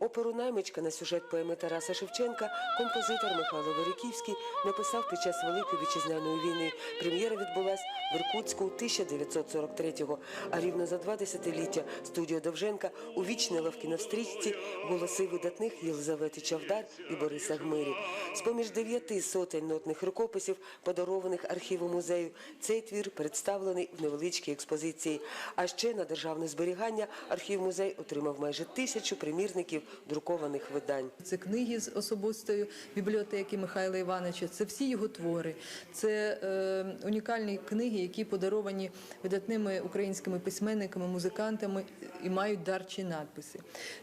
Оперу Наймичка на сюжет поеми Тараса Шевченка композитор Михайло Вериківський написав під час Великої вітчизняної війни. Прем'єра відбулась в Іркутську 1943-го. А рівно за два десятиліття студія Довженка увічнила в кіновстрічці голоси видатних Єлизавети Чавдар і Бориса Гмирі. З-поміж дев'яти сотень нотних рукописів, подарованих архіву музею, цей твір представлений в невеличкій експозиції. А ще на державне зберігання архів музей отримав майже тисячу примірників друкованих видань. Це книги з особистої бібліотеки Михайла Івановича, це всі його твори, це е, унікальні книги, які подаровані видатними українськими письменниками, музикантами і мають дарчі надписи.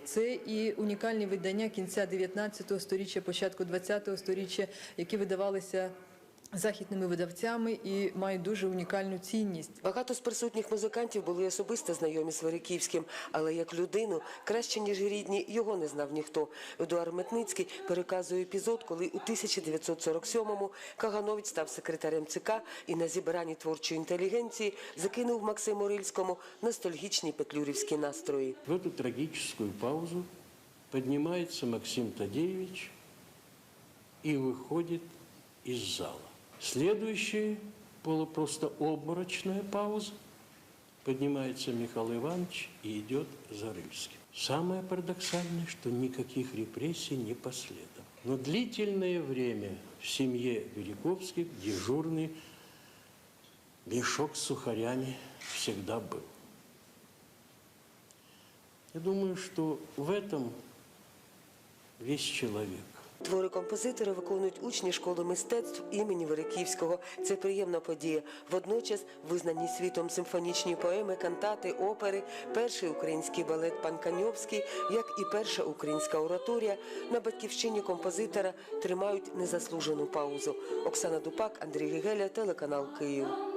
Це і унікальні видання кінця 19 століття, початку 20 століття, які видавалися західними видавцями і мають дуже унікальну цінність. Багато з присутніх музикантів були особисто знайомі з Вериківським, але як людину краще ніж рідні його не знав ніхто. Едуард Метницький переказує епізод, коли у 1947-му Каганович став секретарем ЦК і на зібранні творчої інтелігенції закинув Максиму Рильському ностальгічні петлюрівські настрої. В эту трагическую паузу поднимается Максим Тадеевич и выходит из зала. Следующая полу- просто обморочная пауза. Поднимается Михаил Иванович и идет за Рыльским. Самое парадоксальное, что никаких репрессий не последовало. Но длительное время в семье Великовских дежурный мешок с сухарями всегда был. Я думаю, что в этом весь человек. Твори композитора виконують учні школи мистецтв імені Вериківського. Це приємна подія. Водночас визнані світом симфонічні поеми, кантати, опери, перший український балет Пан Каньовський, як і перша українська ораторія на батьківщині композитора тримають незаслужену паузу. Оксана Дупак, Андрій Гегеля, телеканал Київ.